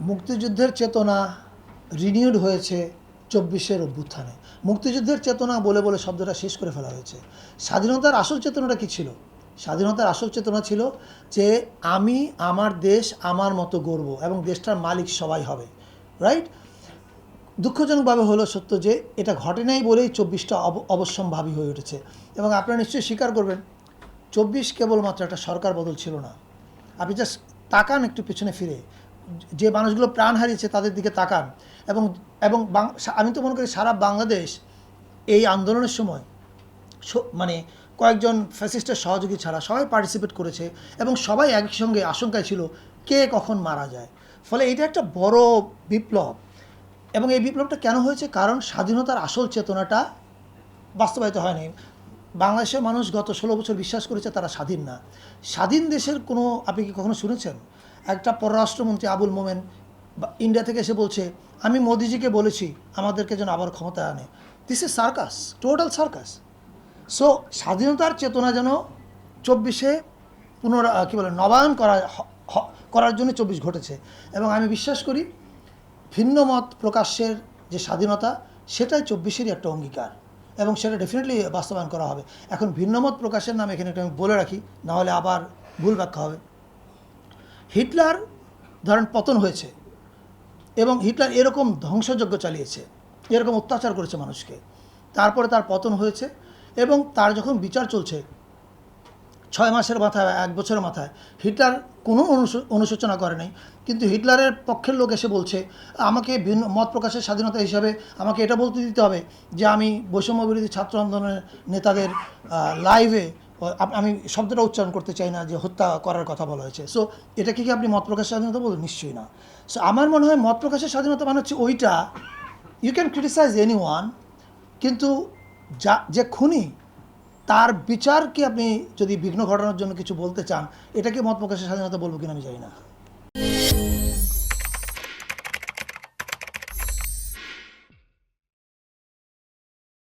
মুক্তিযুদ্ধের চেতনা রিনিউড হয়েছে চব্বিশের অভ্যুত্থানে। মুক্তিযুদ্ধের চেতনা বলে বলে শব্দটা শেষ করে ফেলা হয়েছে। স্বাধীনতার আসল চেতনাটা কী ছিল? স্বাধীনতার আসল চেতনা ছিল যে আমি, আমার দেশ, আমার মতো গর্ব এবং দেশটার মালিক সবাই হবে। রাইট দুঃখজনকভাবে হলো সত্য যে এটা ঘটে নাই বলেই চব্বিশটা অব- অবশ্যম্ভাবী হয়ে উঠেছে। এবং আপনারা নিশ্চয়ই স্বীকার করবেন, চব্বিশ কেবলমাত্র একটা সরকার বদল ছিল না। আপনি জাস্ট তাকান একটু পেছনে ফিরে। যে মানুষগুলো প্রাণ হারিয়েছে তাদের দিকে তাকান। এবং এবং আমি তো মনে করি সারা বাংলাদেশ এই আন্দোলনের সময় মানে কয়েকজন ফ্যাসিস্টের সহযোগী ছাড়া সবাই পার্টিসিপেট করেছে এবং সবাই একসঙ্গে আশঙ্কায় ছিল কে কখন মারা যায়। ফলে এটা একটা বড় বিপ্লব। এবং এই বিপ্লবটা কেন হয়েছে? কারণ স্বাধীনতার আসল চেতনাটা বাস্তবায়িত হয়নি। বাংলাদেশের মানুষ গত ষোলো বছর বিশ্বাস করেছে তারা স্বাধীন না। স্বাধীন দেশের কোনো, আপনি কি কখনো শুনেছেন? একটা পররাষ্ট্রমন্ত্রী আবুল মোমেন ইন্ডিয়া থেকে এসে বলছে, আমি মোদিজিকে বলেছি আমাদেরকে যেন আবার ক্ষমতায় আনে। This is circus total circus so স্বাধীনতার চেতনা যেন চব্বিশে পুনরা, কী বলে, নবায়ন করা করার জন্য চব্বিশ ঘটেছে। এবং আমি বিশ্বাস করি, ভিন্ন মত যে স্বাধীনতা, সেটাই চব্বিশেরই একটা অঙ্গীকার। এবং সেটা ডেফিনেটলি বাস্তবায়ন করা হবে। এখন ভিন্নমত প্রকাশের নাম এখানে একটু আমি বলে রাখি নাহলে আবার ভুল ব্যাখ্যা হবে। হিটলার ধরেন পতন হয়েছে এবং হিটলার এরকম ধ্বংসযজ্ঞ চালিয়েছে, এরকম অত্যাচার করেছে মানুষকে। তারপরে তার পতন হয়েছে এবং তার যখন বিচার চলছে ছয় মাসের মাথায়, এক বছরের মাথায়। হিটলার কোনো অনুশো- অনুশোচনা করে নাই কিন্তু হিটলারের পক্ষের লোক এসে বলছে, আমাকে ভিন্ন মত প্রকাশের স্বাধীনতা হিসাবে আমাকে এটা বলতে দিতে হবে যে আমি বৈষম্য বিরোধী ছাত্র আন্দোলনের নেতাদের লাইভে আমি শব্দটা উচ্চারণ করতে চাই না যে হত্যা করার কথা বলা হয়েছে। সো এটাকে কি আপনি মত প্রকাশের স্বাধীনতা বলবেন? নিশ্চয়ই না। সো আমার মনে হয় মত প্রকাশের স্বাধীনতা মানে হচ্ছে ওইটা you can criticise anyone কিন্তু যা যে খুনি তার বিচারকে আপনি যদি বিঘ্ন ঘটানোর জন্য কিছু বলতে চান এটাকে মত প্রকাশের স্বাধীনতা বলব কিনা আমি জানি না।